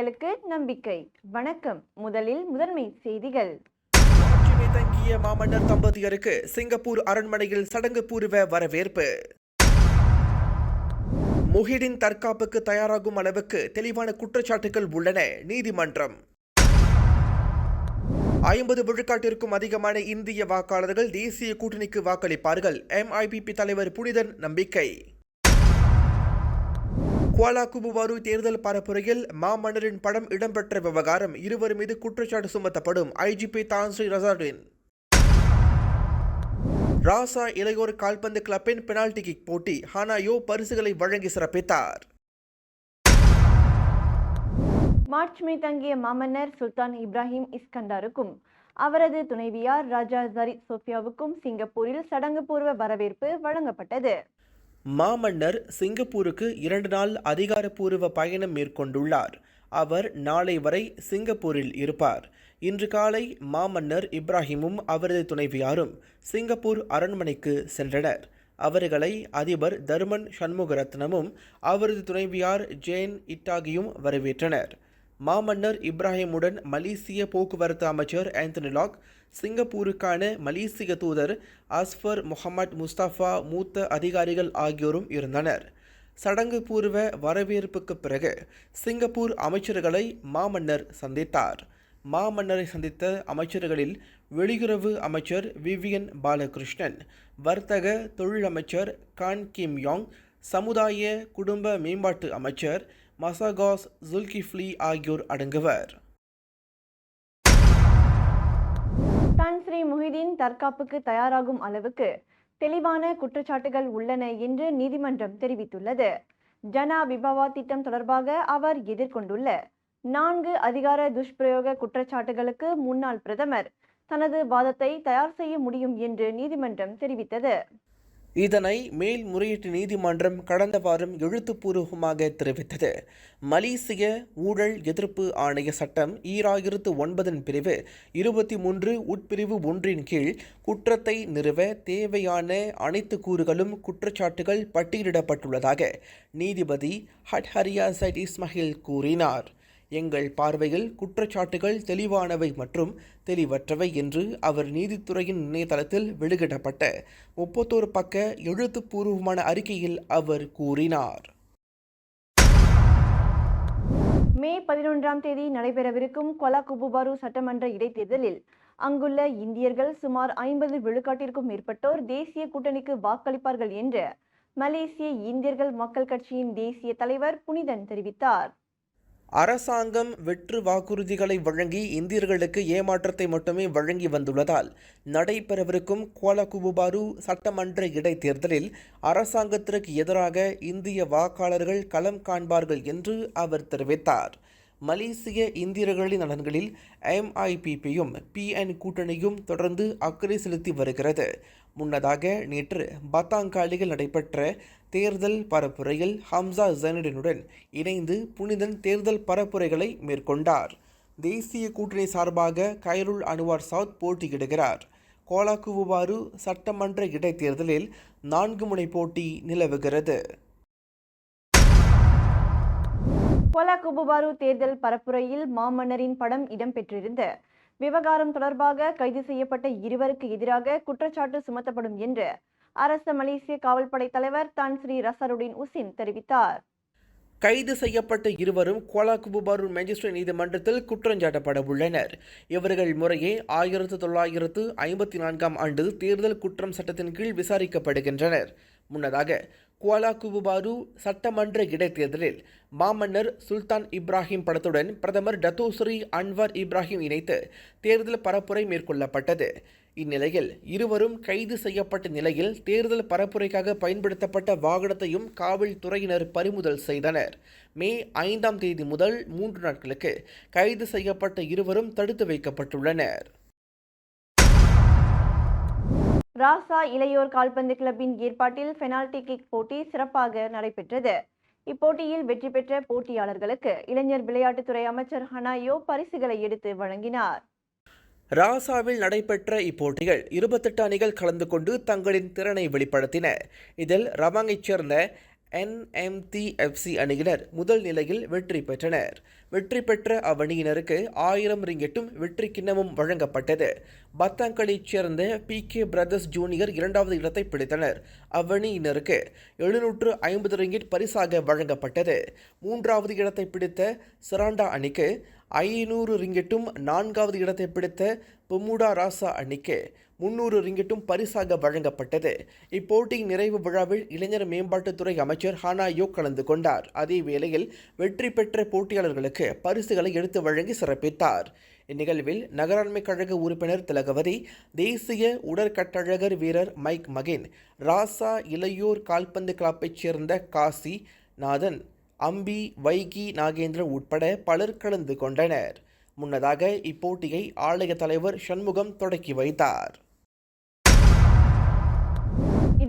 தெளிவான செய்திகளுக்கு நம்பிக்கை. வணக்கம். முதலில் முதன்மை செய்திகள். தங்கிய மாமன்னர் தம்பதியருக்கு சிங்கப்பூர் அரண்மனையில் சடங்கு பூர்வ வரவேற்பு. முஹிடின் தற்காப்புக்கு தயாராகும் அளவுக்கு தெளிவான குற்றச்சாட்டுகள் உள்ளன. நீதிமன்றம். ஐம்பது விழுக்காட்டிற்கும் அதிகமான இந்திய வாக்காளர்கள் தேசிய கூட்டணிக்கு வாக்களிப்பார்கள். எம்ஐபிபி தலைவர் புனிதன் நம்பிக்கை. குவாலா குபுவாரு தேர்தல் பரப்புரையில் மாமன்னரின் படம் இடம்பெற்ற விவகாரம் இருவர் மீது குற்றச்சாட்டு சுமத்தப்படும். ஐஜிபி தான்ஸ்ரீ ரசார்டின் ராசா இளையோர் கால்பந்து கிளப்பின் பெனால்டி கிக் போட்டி. ஹானாயோ பரிசுகளை வழங்கி சிறப்பித்தார். மார்ச் மே தங்கிய மாமன்னர் சுல்தான் இப்ராஹிம் இஸ்கண்டாருக்கும் அவரது துணைவியார் ராஜா ஜரித் சோஃபியாவுக்கும் சிங்கப்பூரில் சடங்குபூர்வ வரவேற்பு வழங்கப்பட்டது. மாமன்னர் சிங்கப்பூருக்கு இரண்டு நாள் அதிகாரப்பூர்வ பயணம் மேற்கொண்டுள்ளார். அவர் நாளை வரை சிங்கப்பூரில் இருப்பார். இன்று காலை மாமன்னர் இப்ராஹிமும் அவரது துணைவியாரும் சிங்கப்பூர் அரண்மனைக்கு சென்றனர். அவர்களை அதிபர் தர்மன் சண்முகரத்னமும் அவரது துணைவியார் ஜேன் இட்டாகியும் வரவேற்றனர். மாமன்னர் இப்ராஹிமுடன் மலேசிய போக்குவரத்து அமைச்சர் ஆந்தனி லாக் சிங்கப்பூருக்கான மலேசிய தூதர் அஸ்ஃபர் முகமது முஸ்தபா மூத்த அதிகாரிகள் ஆகியோரும் இருந்தனர். சடங்கு பூர்வ வரவேற்புக்கு பிறகு சிங்கப்பூர் அமைச்சர்களை மாமன்னர் சந்தித்தார். மாமன்னரை சந்தித்த அமைச்சர்களில் வெளியுறவு அமைச்சர் விவியன் பாலகிருஷ்ணன் வர்த்தக தொழில் அமைச்சர் கான் கிம் யாங் சமுதாய குடும்ப மேம்பாட்டு அமைச்சர் மசகாஸ் ஜுல்கிஃப்லி ஆகியோர் அடங்குவர். தான் ஸ்ரீ முஹிதீன் தற்காப்புக்கு தயாராகும் அளவுக்கு தெளிவான குற்றச்சாட்டுகள் உள்ளன என்று நீதிமன்றம் தெரிவித்துள்ளது. ஜனா விபவா திட்டம் தொடர்பாக அவர் எதிர்கொண்டுள்ள நான்கு அதிகார துஷ்பிரயோக குற்றச்சாட்டுகளுக்கு முன்னாள் பிரதமர் தனது வாதத்தை தயார் செய்ய முடியும் என்று நீதிமன்றம் தெரிவித்தது. இதனை மேல்முறையீட்டு நீதிமன்றம் கடந்த வாரம் எழுத்துப்பூர்வமாக தெரிவித்தது. மலேசிய ஊழல் எதிர்ப்பு ஆணைய சட்டம் ஈராயிரத்து ஒன்பதன் பிரிவு இருபத்தி மூன்று உட்பிரிவு ஒன்றின் கீழ் குற்றத்தை நிறுவ தேவையான அனைத்து கூறுகளும் குற்றச்சாட்டுகள் பட்டியலிடப்பட்டுள்ளதாக நீதிபதி ஹட்ஹரியா சைட் இஸ்மஹில் கூறினார். எங்கள் பார்வையில் குற்றச்சாட்டுகள் தெளிவானவை மற்றும் தெளிவற்றவை என்று அவர் நீதித்துறையின் இணையதளத்தில் வெளியிடப்பட்ட முப்பத்தோரு பக்க எழுத்துப்பூர்வமான அறிக்கையில் அவர் கூறினார். மே பதினொன்றாம் தேதி நடைபெறவிருக்கும் கொலா குபுபாரு சட்டமன்ற இடைத்தேர்தலில் அங்குள்ள இந்தியர்கள் சுமார் ஐம்பது விழுக்காட்டிற்கும் மேற்பட்டோர் தேசிய கூட்டணிக்கு வாக்களிப்பார்கள் என்று மலேசிய இந்தியர்கள் மக்கள் கட்சியின் தேசிய தலைவர் புனிதன் தெரிவித்தார். அரசாங்கம் வெற்று வாக்குறுதிகளை வழங்கி இந்தியர்களுக்கு ஏமாற்றத்தை மட்டுமே வழங்கி வந்துள்ளதால் நடைபெறவிருக்கும் கோலகுபுபாரு சட்டமன்ற இடைத்தேர்தலில் அரசாங்கத்திற்கு எதிராக இந்திய வாக்காளர்கள் களம் காண்பார்கள் என்று அவர் தெரிவித்தார். மலேசிய இந்தியர்களின் நலன்களில் எம்ஐபிபியும் பிஎன் கூட்டணியும் தொடர்ந்து அக்கறை செலுத்தி வருகிறது. முன்னதாக நேற்று பத்தாங்காலியில் நடைபெற்ற தேர்தல் பரப்புரையில் ஹம்சா ஜைனுடனுடன் இணைந்து புனிதன் தேர்தல் பரப்புரைகளை மேற்கொண்டார். தேசிய கூட்டணி சார்பாக கைருல் அனுவார் சவுத் போட்டியிடுகிறார். கோலாக்குவாரு சட்டமன்ற இடைத்தேர்தலில் நான்கு முனை போட்டி நிலவுகிறது. கோலாகுபுபாரு தேர்தல் பரப்புரையில் மாமன்னரின் படம் இடம்பெற்றிருந்த. விவகாரம் தொடர்பாக கைது செய்யப்பட்ட இருவருக்கு எதிராக குற்றச்சாட்டு சுமத்தப்படும் என்று அரச மலேசிய காவல்படை தலைவர் தான் ஸ்ரீ ரசருடின் உசின் தெரிவித்தார். கைது செய்யப்பட்ட இருவரும் கோலாகுபுபாரு மேஜிஸ்ட்ரேட் நீதிமன்றத்தில் குற்றஞ்சாட்டப்பட உள்ளனர் இவர்கள் முறையே ஆயிரத்து தொள்ளாயிரத்து ஐம்பத்தி நான்காம் ஆண்டு தேர்தல் குற்றம் சட்டத்தின் கீழ் விசாரிக்கப்படுகின்றனர். முன்னதாக குவாலா குபுபாரு சட்டமன்ற இடைத்தேர்தலில் மாமன்னர் சுல்தான் இப்ராஹிம் படத்துடன் பிரதமர் டத்தோஸ்ரீ அன்வர் இப்ராஹிம் இணைத்து தேர்தல் பரப்புரை மேற்கொள்ளப்பட்டது. இந்நிலையில் இருவரும் கைது செய்யப்பட்ட நிலையில் தேர்தல் பரப்புரைக்காக பயன்படுத்தப்பட்ட வாகனத்தையும் காவல்துறையினர் பறிமுதல் செய்தனர். மே ஐந்தாம் தேதி முதல் மூன்று நாட்களுக்கு கைது செய்யப்பட்ட இருவரும் தடுத்து வைக்கப்பட்டுள்ளனர். ராசா இளையோர் கால்பந்து கிளப்பின் ஏற்பாட்டில் பெனால்டி கிக் போட்டி சிறப்பாக நடைபெற்றது. இப்போட்டியில் வெற்றி பெற்ற போட்டியாளர்களுக்கு இளைஞர் விளையாட்டுத்துறை அமைச்சர் ஹனாயோ பரிசுகளை எடுத்து வழங்கினார். ராசாவில் நடைபெற்ற இப்போட்டிகள் இருபத்தெட்டு அணிகள் கலந்து கொண்டு தங்களின் திறனை வெளிப்படுத்தின. இதில் ரவாங்கைச் சேர்ந்த என்எம்டிஎஃப்சி அணியினர் முதல் நிலையில் வெற்றி பெற்றனர். வெற்றி பெற்ற அவ்வணியினருக்கு ஆயிரம் ரிங்கெட்டும் வெற்றி கிண்ணமும் வழங்கப்பட்டது. பத்தாங்கலைச் சேர்ந்த பி கே பிரதர்ஸ் ஜூனியர் இரண்டாவது இடத்தை பிடித்தனர். அவ்வணியினருக்கு எழுநூற்று ஐம்பது ரிங்கெட் பரிசாக வழங்கப்பட்டது. மூன்றாவது இடத்தை பிடித்த சிராண்டா அணிக்கு ஐநூறு ரிங்கெட்டும் நான்காவது இடத்தை பிடித்த பொமுடா ராசா அணிக்கு முன்னூறு ரிங்கெட்டும் பரிசாக வழங்கப்பட்டது. இப்போட்டியின் நிறைவு விழாவில் இளைஞர் மேம்பாட்டுத்துறை அமைச்சர் ஹானாயோ கலந்து கொண்டார். அதே வேளையில் வெற்றி பெற்ற போட்டியாளர்களுக்கு பரிசுகளை எடுத்து வழங்கி சிறப்பித்தார். இந்நிகழ்வில் நகராண்மை கழக உறுப்பினர் திலகவதி தேசிய உடற்கட்டழகர் வீரர் மைக் மகின் ராசா இளையோர் கால்பந்து கிளப்பைச் சேர்ந்த காசி நாதன் அம்பி வைகி நாகேந்திரன் உட்பட பலர் கலந்து கொண்டனர். முன்னதாக இப்போட்டியை ஆலய தலைவர் சண்முகம் தொடக்கி வைத்தார்.